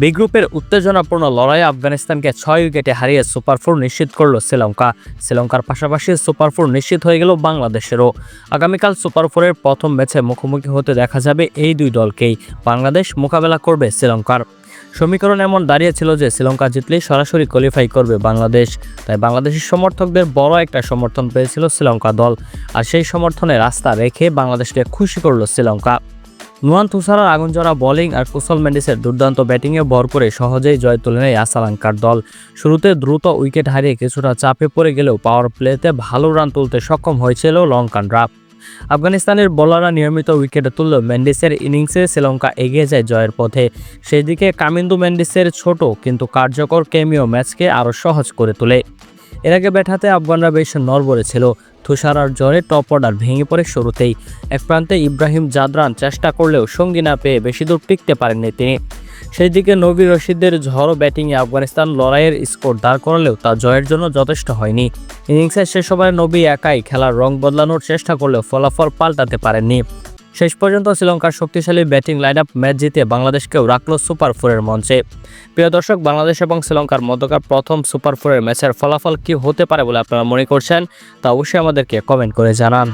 B গ্রুপের উত্তেজনাপূর্ণ লড়াইয়ে আফগানিস্তানকে ছয় উইকেটে হারিয়ে সুপার ফোর নিশ্চিত করল শ্রীলঙ্কা। শ্রীলঙ্কার পাশাপাশি সুপার ফোর নিশ্চিত হয়ে গেল বাংলাদেশেরও। আগামীকাল সুপার ফোরের প্রথম ম্যাচে মুখোমুখি হতে দেখা যাবে এই দুই দলকেই। বাংলাদেশ মোকাবেলা করবে শ্রীলঙ্কার। সমীকরণ এমন দাঁড়িয়েছিল যে শ্রীলঙ্কা জিতলেই সরাসরি কোয়ালিফাই করবে বাংলাদেশ। তাই বাংলাদেশের সমর্থকদের বড় একটা সমর্থন পেয়েছিল শ্রীলঙ্কা দল। আর সেই সমর্থনে রাস্তা রেখে বাংলাদেশকে খুশি করল শ্রীলঙ্কা। নুয়ান তুষারার আগুনজোড়া বোলিং আর কুশল মেন্ডিসের দুর্দান্ত ব্যাটিংয়ে ভর করে সহজেই জয় তুলে নেয় আসালাঙ্কার দল। শুরুতে দ্রুত উইকেট হারিয়ে কিছুটা চাপে পড়ে গেলেও পাওয়ার প্লেতে ভালো রান তুলতে সক্ষম হয়েছিল লঙ্কান লঙ্কানরা আফগানিস্তানের বোলাররা নিয়মিত উইকেটে তুললেও ম্যান্ডিসের ইনিংসে শ্রীলঙ্কা এগিয়ে যায় জয়ের পথে। সেই দিকে কামিন্দু ম্যান্ডিসের ছোট কিন্তু কার্যকর কেমিও ম্যাচকে আরও সহজ করে তোলে। এর আগে ব্যাটাতে আফগানরা বেশ নড়বড়ে ছিল। তুষারার জ্বরে টপ অর্ডার ভেঙে পড়ে শুরুতেই। এক প্রান্তে ইব্রাহিম জাদরান চেষ্টা করলেও সঙ্গী না পেয়ে বেশি দূর টিকতে পারেননি তিনি। সেই দিকে নবী রশিদের ঝড়ো ব্যাটিংয়ে আফগানিস্তান লড়াইয়ের স্কোর দাঁড় করালেও তা জয়ের জন্য যথেষ্ট হয়নি। ইনিংসের শেষ ওভারে নবী একাই খেলার রং বদলানোর চেষ্টা করলেও ফলাফল পাল্টাতে পারেননি। শেষ পর্যন্ত শ্রীলঙ্কার শক্তিশালী ব্যাটিং লাইন আপ ম্যাচ জিতে বাংলাদেশকেও রাখল সুপার ফোরের মঞ্চে। প্রিয় দর্শক, বাংলাদেশ এবং শ্রীলঙ্কার মধ্যকার প্রথম সুপার ফোরের ম্যাচের ফলাফল কি হতে পারে বলে আপনারা মনে করছেন? তা অবশ্যই আমাদেরকে কমেন্ট করে জানান।